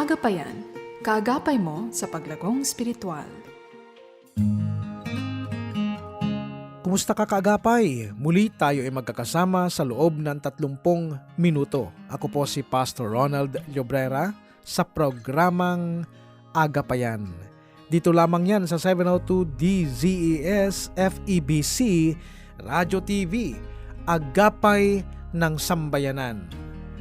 Agapayan, kaagapay mo sa paglagong spiritual. Kumusta ka kaagapay? Muli tayo ay magkakasama sa loob ng 30 minuto. Ako po si Pastor Ronald Llobrera sa programang Agapayan. Dito lamang yan sa 702 DZES FEBC Radio TV, Agapay ng Sambayanan.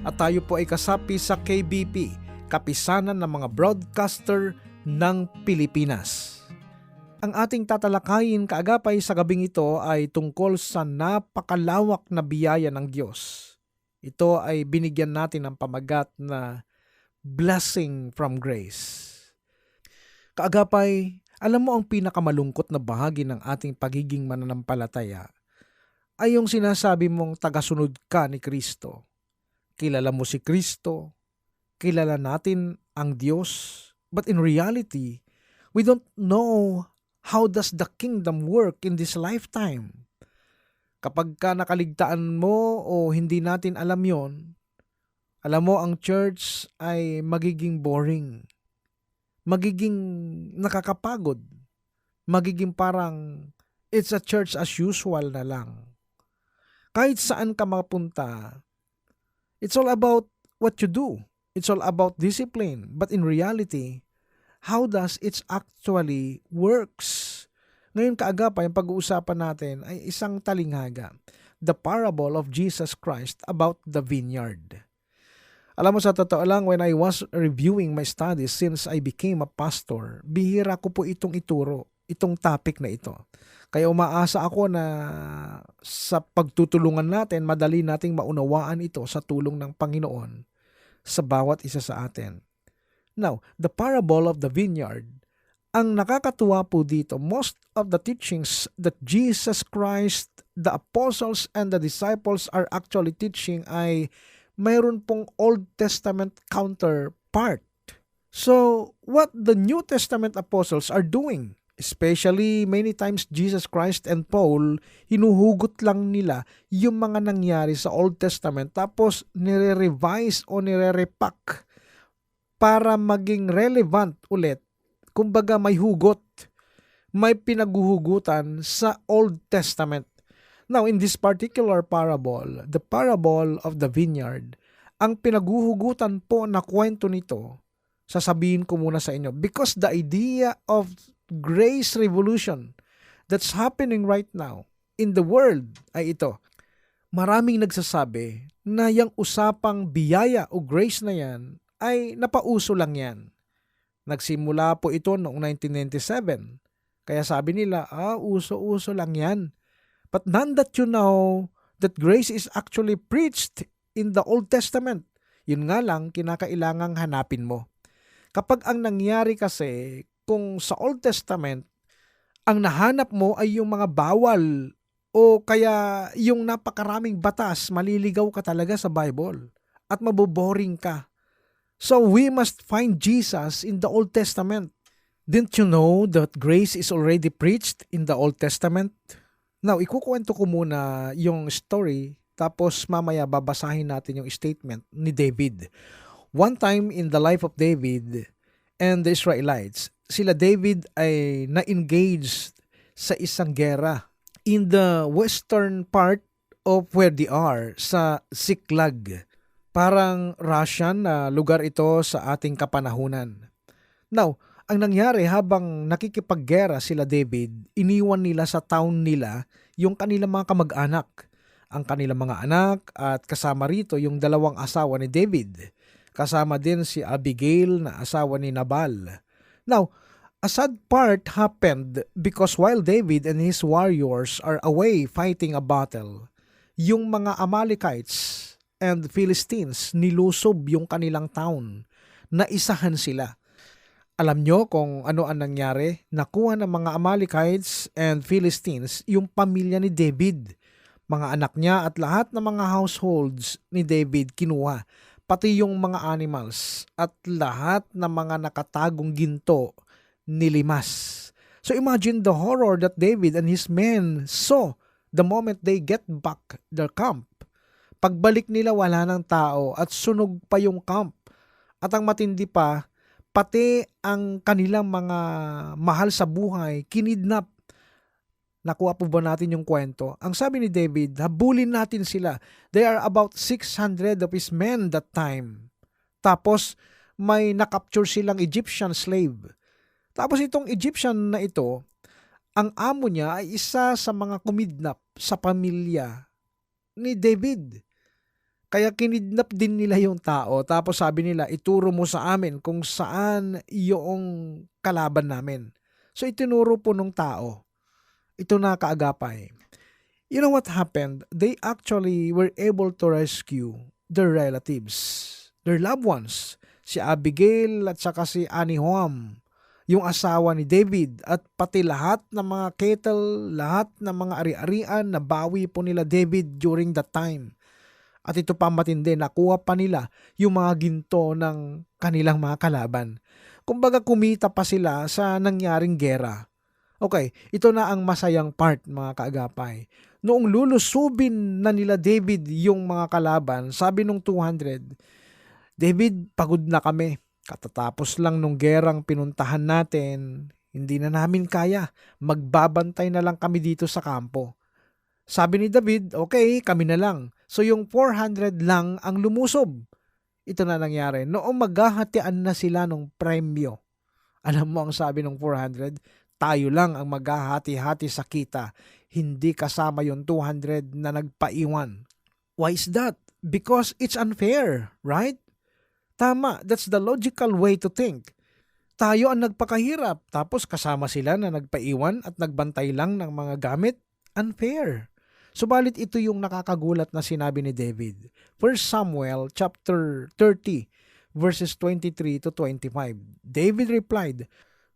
At tayo po ay kasapi sa KBP, Kapisanan ng mga Broadcaster ng Pilipinas. Ang ating tatalakayin kaagapay sa gabing ito ay tungkol sa napakalawak na biyaya ng Diyos. Ito ay binigyan natin ng pamagat na blessing from grace. Kaagapay, alam mo ang pinakamalungkot na bahagi ng ating pagiging mananampalataya ay yung sinasabi mong tagasunod ka ni Kristo. Kilala mo si Kristo, kilala natin ang Diyos, but in reality, we don't know how does the kingdom work in this lifetime? Kapag ka nakaligtaan mo o hindi natin alam yon, alam mo ang church ay magiging boring. Magiging nakakapagod. Magiging parang it's a church as usual na lang. Kahit saan ka mapunta, it's all about what you do. It's all about discipline. But in reality, how does it actually works. Ngayon kaagapay, ang pag-uusapan natin ay isang talinghaga. The parable of Jesus Christ about the vineyard. Alam mo sa totoo lang, when I was reviewing my studies since I became a pastor, bihira ko po itong ituro, itong topic na ito. Kaya umaasa ako na sa pagtutulungan natin, madali nating maunawaan ito sa tulong ng Panginoon sa bawat isa sa atin. Now, the parable of the vineyard, ang nakakatuwa po dito, most of the teachings that Jesus Christ, the apostles, and the disciples are actually teaching ay mayroon pong Old Testament counterpart. So, what the New Testament apostles are doing, especially many times Jesus Christ and Paul, hinuhugot lang nila yung mga nangyari sa Old Testament tapos nire-revise o nire-repack para maging relevant ulit. Kumbaga may hugot, may pinaguhugutan sa Old Testament. Now, in this particular parable, the parable of the vineyard, ang pinaguhugutan po na kwento nito, sasabihin ko muna sa inyo, because the idea of grace revolution that's happening right now in the world ay ito. Maraming nagsasabi na yung usapang biyaya o grace na yan ay napauso lang yan. Nagsimula po ito noong 1997. Kaya sabi nila, ah, uso-uso lang yan. But none that you know that grace is actually preached in the Old Testament. Yun nga lang, kinakailangang hanapin mo. Kapag ang nangyari kasi, kung sa Old Testament, ang nahanap mo ay yung mga bawal o kaya yung napakaraming batas, maliligaw ka talaga sa Bible at maboboring ka. So we must find Jesus in the Old Testament. Didn't you know that grace is already preached in the Old Testament? Now, ikukwento ko muna yung story tapos mamaya babasahin natin yung statement ni David. One time in the life of David and the Israelites, sila David ay na-engage sa isang gera in the western part of where they are sa Siklag. Parang Russian na lugar ito sa ating kapanahunan. Now, ang nangyari habang nakikipaggera sila David, iniwan nila sa town nila yung kanilang mga kamag-anak. Ang kanilang mga anak at kasama rito yung dalawang asawa ni David. Kasama din si Abigail na asawa ni Nabal. Now, a sad part happened because while David and his warriors are away fighting a battle, yung mga Amalekites and Philistines nilusob yung kanilang town. Naisahan sila. Alam nyo kung ano ang nangyari? Nakuha ng mga Amalekites and Philistines yung pamilya ni David. Mga anak niya at lahat ng mga households ni David kinuha. Pati yung mga animals at lahat ng mga nakatagong ginto nilimas. So imagine the horror that David and his men saw the moment they get back their camp. Pagbalik nila wala ng tao at sunog pa yung camp. At ang matindi pa, pati ang kanilang mga mahal sa buhay, kinidnap. Nakuha po ba natin yung kwento? Ang sabi ni David, habulin natin sila. They are about 600 of his men that time. Tapos, may nakapture silang Egyptian slave. Tapos itong Egyptian na ito, ang amo niya ay isa sa mga kumidnap sa pamilya ni David. Kaya kinidnap din nila yung tao. Tapos sabi nila, ituro mo sa amin kung saan yung kalaban namin. So itinuro po nung tao. Ito na kaagapay. You know what happened? They actually were able to rescue their relatives, their loved ones. Si Abigail at saka si Anihoam, yung asawa ni David at pati lahat ng mga cattle, lahat ng mga ari-arian na bawi po nila David during that time. At ito pa matindi, nakuha pa nila yung mga ginto ng kanilang mga kalaban. Kumbaga kumita pa sila sa nangyaring gera. Okay, ito na ang masayang part mga kaagapay. Noong lulusubin na nila David yung mga kalaban, sabi nung 200, David, pagod na kami. Katatapos lang nung gerang pinuntahan natin, hindi na namin kaya. Magbabantay na lang kami dito sa kampo. Sabi ni David, okay, kami na lang. So yung 400 lang ang lumusob. Ito na nangyari. Noong maghahatian na sila ng premyo. Alam mo ang sabi ng 400? Tayo lang ang maghahati-hati sa kita. Hindi kasama yung 200 na nagpaiwan. Why is that? Because it's unfair, right? Tama, that's the logical way to think. Tayo ang nagpakahirap, tapos kasama sila na nagpaiwan at nagbantay lang ng mga gamit? Unfair. Subalit ito yung nakakagulat na sinabi ni David. 1 Samuel chapter 30 verses 23 to 25. David replied,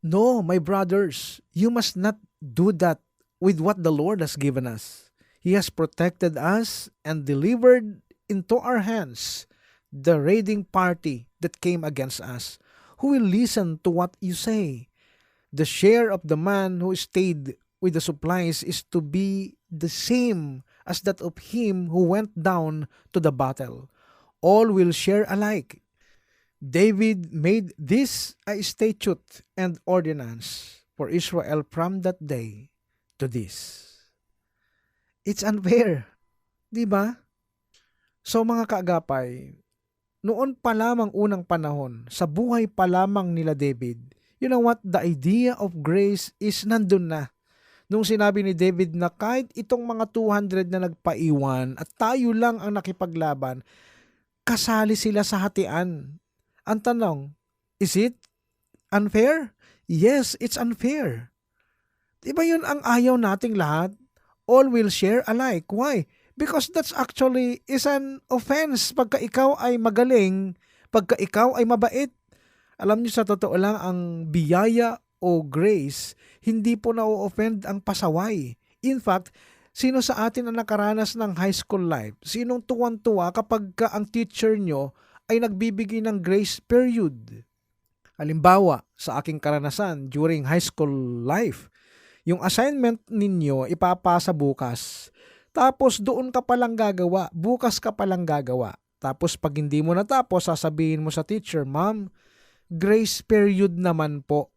No, my brothers, you must not do that with what the Lord has given us. He has protected us and delivered into our hands the raiding party that came against us. Who will listen to what you say? The share of the man who stayed with the supplies is to be the same as that of him who went down to the battle. All will share alike. David made this a statute and ordinance for Israel from that day to this. It's unfair. Di ba? So mga kaagapay, noon pa lamang unang panahon, sa buhay pa lamang nila David, you know what? The idea of grace is nandun na. Nung sinabi ni David na kahit itong mga 200 na nagpaiwan at tayo lang ang nakipaglaban, kasali sila sa hatian. Ang tanong, is it unfair? Yes, it's unfair. Diba yun ang ayaw nating lahat? All will share alike. Why? Because that's actually is an offense pagka ikaw ay magaling, pagka ikaw ay mabait. Alam niyo sa totoo lang, ang biyaya o grace, hindi po na-offend ang pasaway. In fact, sino sa atin ang nakaranas ng high school life? Sinong tuwan-tuwa kapag ka ang teacher nyo ay nagbibigay ng grace period? Halimbawa, sa aking karanasan during high school life, yung assignment ninyo ipapasa bukas. Tapos doon ka palang gagawa, bukas ka palang gagawa. Tapos pag hindi mo natapos, sasabihin mo sa teacher, Ma'am, grace period naman po.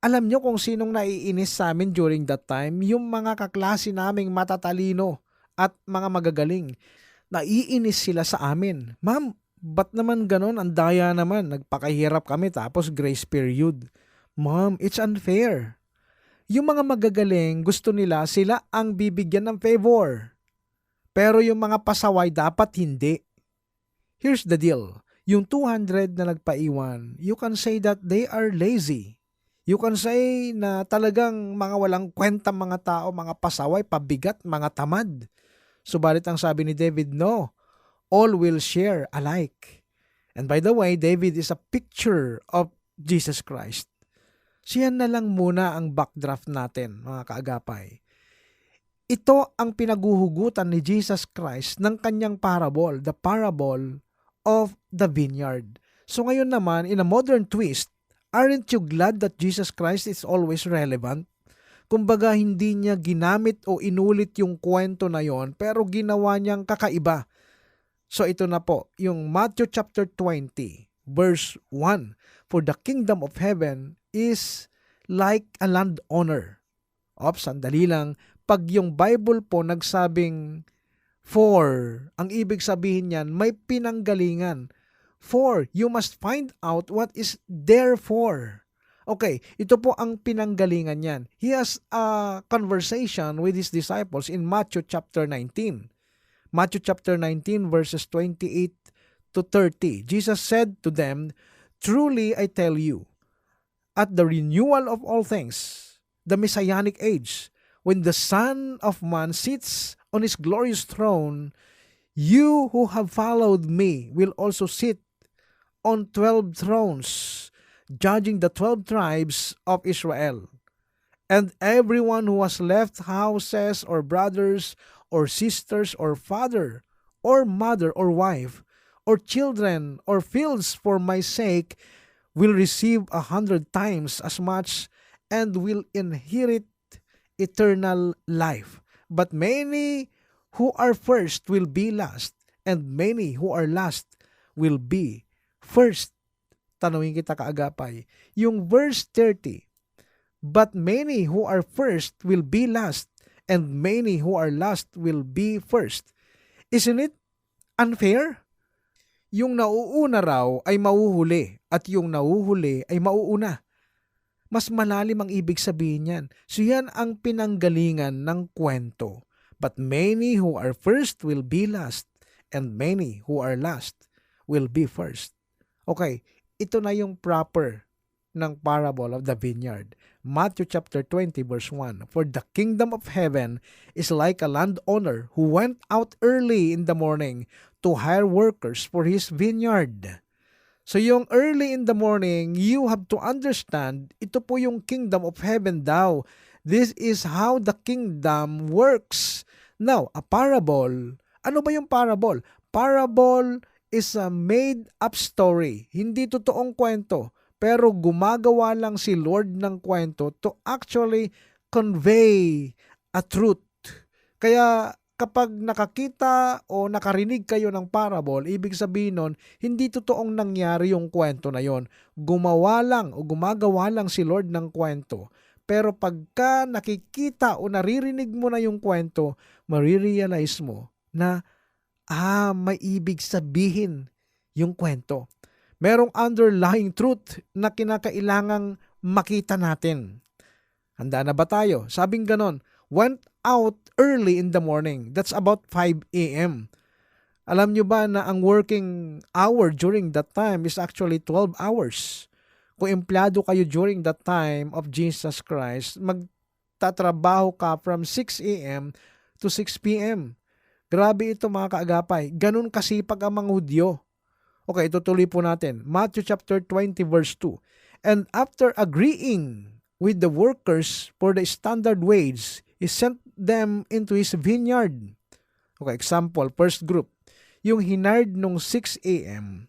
Alam nyo kung sinong naiinis sa amin during that time? Yung mga kaklase naming matatalino at mga magagaling. Naiinis sila sa amin. Ma'am, ba't naman ganon? Ang daya naman. Nagpakahirap kami tapos grace period. Ma'am, it's unfair. Yung mga magagaling, gusto nila sila ang bibigyan ng favor. Pero yung mga pasaway dapat hindi. Here's the deal. Yung 200 na nagpaiwan, you can say that they are lazy. You can say na talagang mga walang kwenta mga tao, mga pasaway, pabigat, mga tamad. Subalit ang sabi ni David, no, all will share alike. And by the way, David is a picture of Jesus Christ. Siya na lang muna ang backdraft natin, mga kaagapay. Ito ang pinaguhugutan ni Jesus Christ ng kanyang parable, the parable of the vineyard. So ngayon naman, in a modern twist, aren't you glad that Jesus Christ is always relevant? Kumbaga hindi niya ginamit o inulit yung kwento na yon pero ginawa niyang kakaiba. So ito na po, yung Matthew chapter 20 verse 1. For the kingdom of heaven is like a landowner. Ops, sandali lang. Pag yung Bible po nagsabing for, ang ibig sabihin niyan, may pinanggalingan. For, you must find out what is therefore. Okay, ito po ang pinanggalingan niyan. He has a conversation with his disciples in Matthew chapter 19. Matthew chapter 19 verses 28 to 30. Jesus said to them, Truly I tell you, at the renewal of all things, the messianic age, when the Son of Man sits on his glorious throne, you who have followed me will also sit on twelve thrones, judging the twelve tribes of Israel. And everyone who has left houses or brothers or sisters or father or mother or wife or children or fields for my sake will receive a hundred times as much and will inherit eternal life. But many who are first will be last, and many who are last will be first. Tanungin kita kaagapay. Yung verse 30, But many who are first will be last, and many who are last will be first. Isn't it unfair? Yung nauuna raw ay mauhuli at yung nauhuli ay mauuna. Mas malalim ang ibig sabihin niyan. So yan ang pinanggalingan ng kwento. But many who are first will be last, and many who are last will be first. Okay, ito na yung proper ng parable of the vineyard. Matthew chapter 20 verse 1. For the kingdom of heaven is like a landowner who went out early in the morning to hire workers for his vineyard. So yung early in the morning, you have to understand, ito po yung kingdom of heaven daw. This is how the kingdom works. Now, a parable, ano ba yung parable? Parable is a made-up story. Hindi totoong kwento. Pero gumagawa lang si Lord ng kwento to actually convey a truth. Kaya kapag nakakita o nakarinig kayo ng parable, ibig sabihin nun, hindi totoong nangyari yung kwento na yon. Gumawa lang o gumagawa lang si Lord ng kwento. Pero pagka nakikita o naririnig mo na yung kwento, marirealize mo na, ah, may ibig sabihin yung kwento. Merong underlying truth na kinakailangang makita natin. Handa na ba tayo? Sabing ganon, went out early in the morning. That's about 5 a.m. Alam nyo ba na ang working hour during that time is actually 12 hours? Kung empleyado kayo during that time of Jesus Christ, magtatrabaho ka from 6 a.m. to 6 p.m. Grabe ito mga kaagapay. Ganun kasipag ang mga Hudyo. Okay, itutuloy po natin. Matthew chapter 20 verse 2. And after agreeing with the workers for the standard wage, he sent them into his vineyard. Okay, example, first group. Yung hinard nung 6 a.m.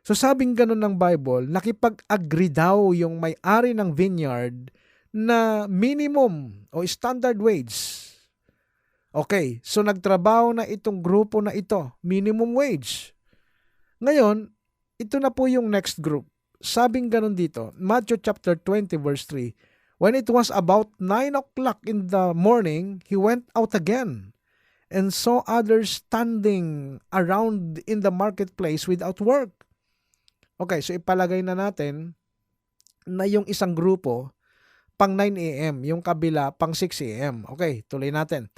So sabing ganun ng Bible, nakipag-agree daw yung may-ari ng vineyard na minimum o standard wage. Okay, so nagtrabaho na itong grupo na ito, minimum wage. Ngayon, ito na po yung next group. Sabing ganun dito, Matthew chapter 20 verse 3, When it was about 9 o'clock in the morning, he went out again and saw others standing around in the marketplace without work. Okay, so ipalagay na natin na yung isang grupo pang 9 a.m., yung kabila pang 6 a.m. Okay, tuloy natin.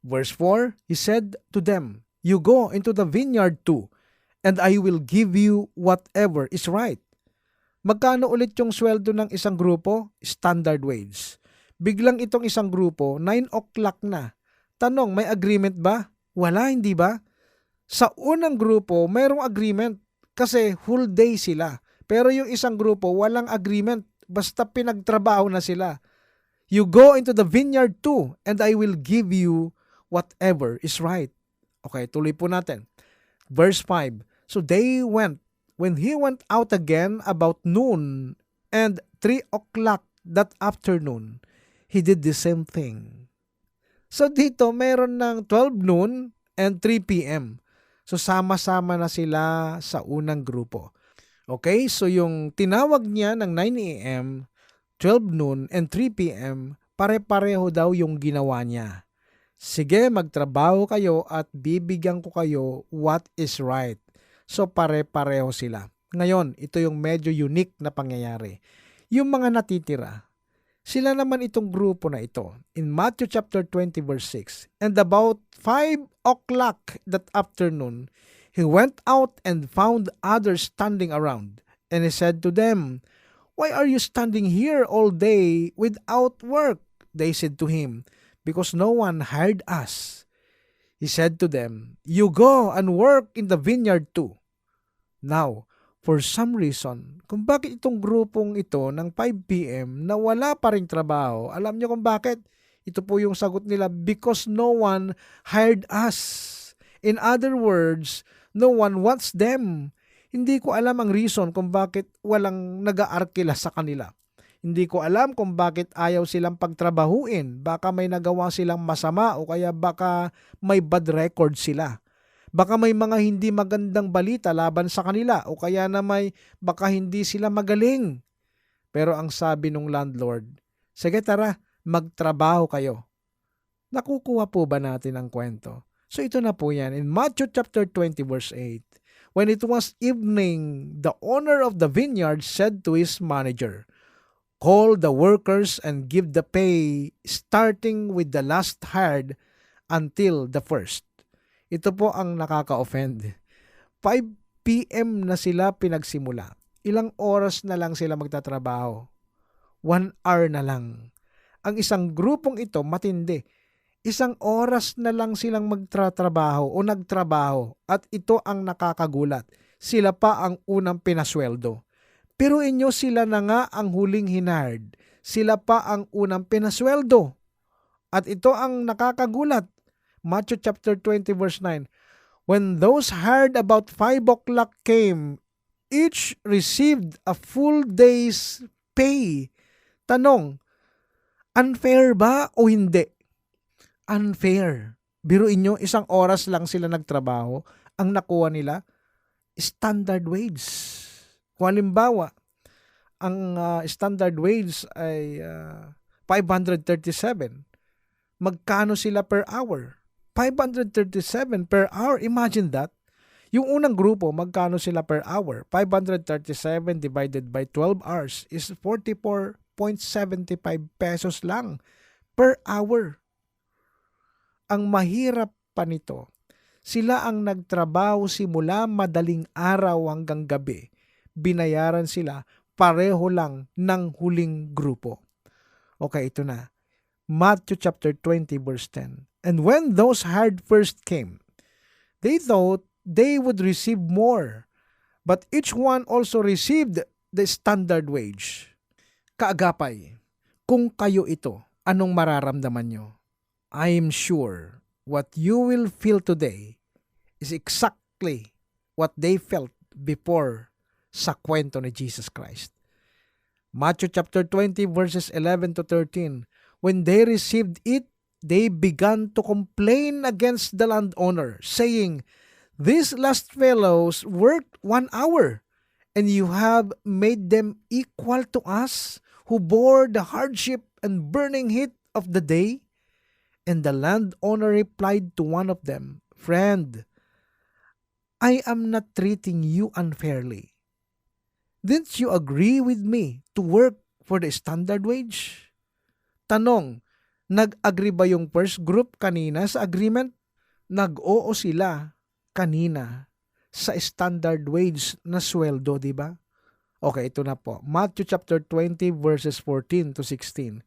Verse 4, he said to them, You go into the vineyard too, and I will give you whatever is right. Magkano ulit yung sweldo ng isang grupo? Standard wage. Biglang itong isang grupo, 9 o'clock na. Tanong, may agreement ba? Wala, hindi ba? Sa unang grupo, mayroong agreement kasi whole day sila. Pero yung isang grupo, walang agreement. Basta pinagtrabaho na sila. You go into the vineyard too, and I will give you whatever is right. Okay, tuloy po natin. Verse 5. So they went when he went out again about noon and 3 o'clock that afternoon, he did the same thing. So dito, meron ng 12 noon and 3 p.m. So sama-sama na sila sa unang grupo. Okay, so yung tinawag niya ng 9 a.m., 12 noon, and 3 p.m., pare-pareho daw yung ginawa niya. Sige, magtrabaho kayo at bibigyan ko kayo what is right. So pare-pareho sila. Ngayon, ito yung medyo unique na pangyayari. Yung mga natitira, sila naman itong grupo na ito. In Matthew chapter 20 verse 6, And about 5 o'clock that afternoon, he went out and found others standing around. And he said to them, Why are you standing here all day without work? They said to him, Because no one hired us. He said to them, You go and work in the vineyard too. Now, for some reason, kung bakit itong grupong ito ng 5 p.m. na wala pa ring trabaho, alam niyo kung bakit? Ito po yung sagot nila, because no one hired us. In other words, no one wants them. Hindi ko alam ang reason kung bakit walang nag-aarkila sa kanila. Hindi ko alam kung bakit ayaw silang pagtrabahuin. Baka may nagawa silang masama o kaya baka may bad record sila. Baka may mga hindi magandang balita laban sa kanila o kaya na may baka hindi sila magaling. Pero ang sabi ng landlord, sige tara, magtrabaho kayo. Nakukuha po ba natin ang kwento? So ito na po yan in Matthew chapter 20 verse 8. When it was evening, the owner of the vineyard said to his manager, Call the workers and give the pay starting with the last hired until the first. Ito po ang nakaka-offend. 5 p.m. na sila pinagsimula. Ilang oras na lang sila magtatrabaho. One hour na lang. Ang isang grupong ito matindi. Isang oras na lang silang magtratrabaho o nagtrabaho at ito ang nakakagulat. Sila pa ang unang pinasweldo. Pero inyo sila na nga ang huling hinard. Sila pa ang unang pinasweldo. At ito ang nakakagulat. Matthew chapter 20 verse 9. When those hired about 5 o'clock came, each received a full day's pay. Tanong, unfair ba o hindi? Unfair. Biruin nyo, isang oras lang sila nagtrabaho, ang nakuha nila, standard wage. Kung halimbawa, ang uh, standard wage ay uh, 537. Magkano sila per hour? 537 per hour. Imagine that. Yung unang grupo, magkano sila per hour? 537 divided by 12 hours is 44.75 pesos lang per hour. Ang mahirap pa nito, sila ang nagtrabaho simula madaling araw hanggang gabi. Binayaran sila pareho lang ng huling grupo. Okay, ito na. Matthew chapter 20 verse 10. And when those hired first came, they thought they would receive more, but each one also received the standard wage. Kaagapay, kung kayo ito, anong mararamdaman nyo? I am sure what you will feel today is exactly what they felt before sa kwento ni Jesus Christ. Matthew chapter 20 verses 11 to 13. When they received it, they began to complain against the landowner, saying, These last fellows worked one hour, and you have made them equal to us, who bore the hardship and burning heat of the day? And the landowner replied to one of them, Friend, I am not treating you unfairly. Didn't you agree with me to work for the standard wage? Tanong, nag-agree ba yung first group kanina sa agreement? Nag-oo sila kanina sa standard wage na sweldo, di ba? Okay, ito na po. Matthew chapter 20 verses 14 to 16.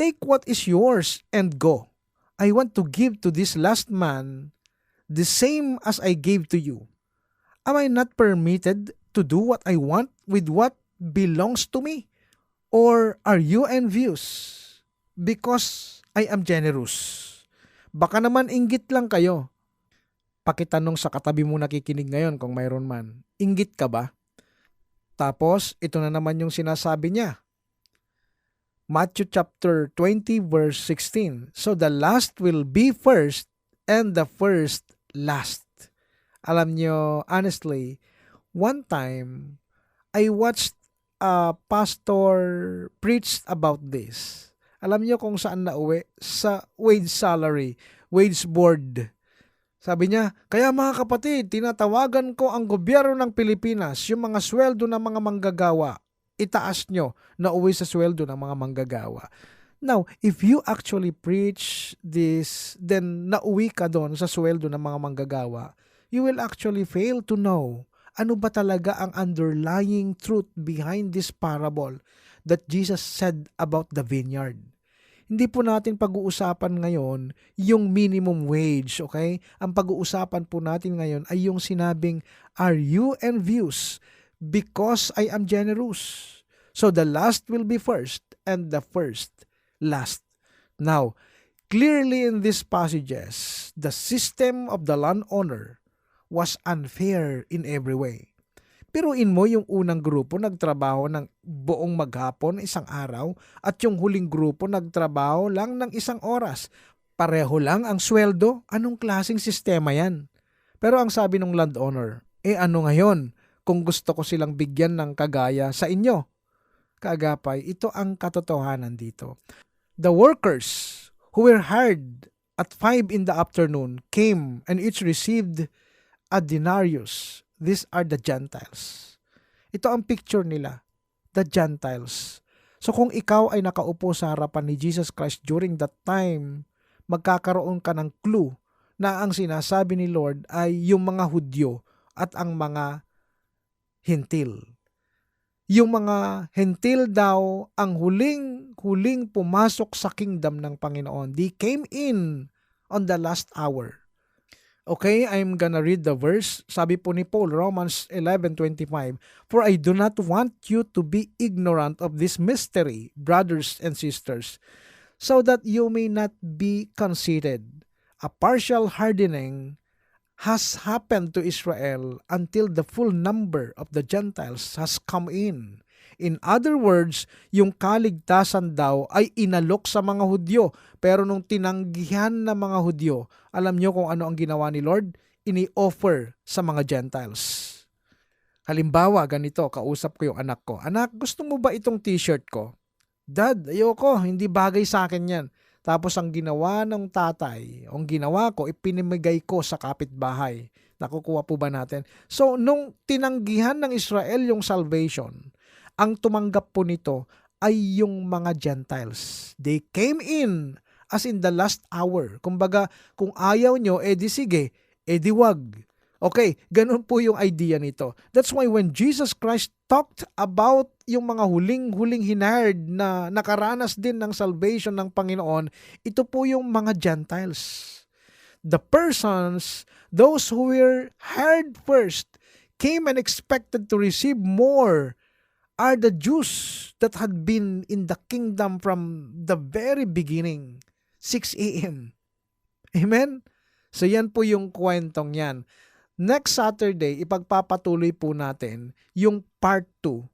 Take what is yours and go. I want to give to this last man the same as I gave to you. Am I not permitted to do what I want with what belongs to me? Or are you envious because I am generous? Baka naman inggit lang kayo. Pakitanong sa katabi mo nakikinig ngayon kung mayroon man. Inggit ka ba? Tapos, ito na naman yung sinasabi niya. Matthew chapter 20 verse 16. So the last will be first and the first last. Alam nyo, honestly, one time, I watched a pastor preach about this. Alam niyo kung saan nauwi? Sa wage salary, wage board. Sabi niya, kaya mga kapatid, tinatawagan ko ang gobyerno ng Pilipinas, yung mga sweldo ng mga manggagawa, itaas nyo na uwi sa sweldo ng mga manggagawa. Now, if you actually preach this, then nauwi ka doon sa sweldo ng mga manggagawa, you will actually fail to know ano ba talaga ang underlying truth behind this parable that Jesus said about the vineyard. Hindi po natin pag-uusapan ngayon yung minimum wage, okay? Ang pag-uusapan po natin ngayon ay yung sinabing, Are you envious because I am generous? So the last will be first and the first last. Now, clearly in these passages, the system of the landowner was unfair in every way. Piruin mo yung unang grupo nagtrabaho ng buong maghapon isang araw at yung huling grupo nagtrabaho lang ng isang oras. Pareho lang ang sweldo. Anong klasing sistema yan? Pero ang sabi ng landowner, eh ano ngayon kung gusto ko silang bigyan ng kagaya sa inyo? Kaagapay, ito ang katotohanan dito. The workers who were hired at 5 in the afternoon came and each received a denarius. These are the Gentiles. Ito ang picture nila, the Gentiles. So kung ikaw ay nakaupo sa harapan ni Jesus Christ during that time, magkakaroon ka ng clue na ang sinasabi ni Lord ay yung mga Hudyo at ang mga Hintil. Yung mga Hintil daw ang huling huling pumasok sa kingdom ng Panginoon. They came in on the last hour. Okay, I'm gonna read the verse. Sabi po ni Paul, Romans 11.25, For I do not want you to be ignorant of this mystery, brothers and sisters, so that you may not be conceited. A partial hardening has happened to Israel until the full number of the Gentiles has come in. In other words, yung kaligtasan daw ay inalok sa mga Hudyo. Pero nung tinanggihan ng mga Hudyo, alam nyo kung ano ang ginawa ni Lord? Ini-offer sa mga Gentiles. Halimbawa, ganito, kausap ko yung anak ko. Anak, gusto mo ba itong t-shirt ko? Dad, ayoko, hindi bagay sa akin yan. Tapos ang ginawa ng tatay, ang ginawa ko, ipinimigay ko sa kapitbahay. Nakukuha po ba natin? So, nung tinanggihan ng Israel yung salvation, ang tumanggap po nito ay yung mga Gentiles. They came in as in the last hour. Kumbaga, kung ayaw nyo, edi sige, edi wag. Okay, ganun po yung idea nito. That's why when Jesus Christ talked about yung mga huling-huling hinard na nakaranas din ng salvation ng Panginoon, ito po yung mga Gentiles. The persons, those who were hired first, came and expected to receive more are the Jews that had been in the kingdom from the very beginning, 6 a.m. Amen? So yan po yung kwentong yan. Next Saturday, ipagpapatuloy po natin yung part 2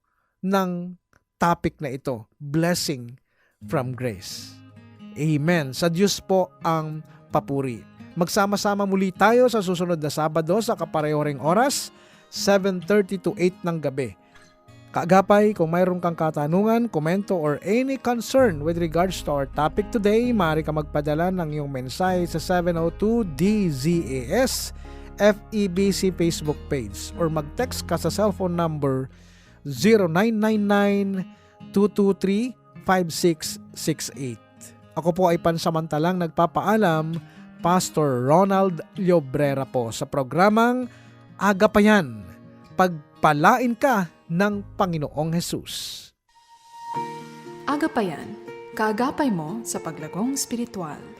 ng topic na ito, Blessing from Grace. Amen. Sa Diyos po ang papuri. Magsama-sama muli tayo sa susunod na Sabado sa kapareho ring oras, 7.30 to 8 ng gabi. Kaagapay, kung mayroon kang katanungan, komento, or any concern with regards to our topic today, maaari ka magpadala ng iyong mensahe sa 702-DZAS FEBC Facebook page or mag-text ka sa cellphone number 0999-223-5668. Ako po ay pansamantalang nagpapaalam, Pastor Ronald Llobrera po sa programang Agapayan. Pagpalain ka ng Panginoong Hesus. Agapayan, kaagapay mo sa paglagong spiritual.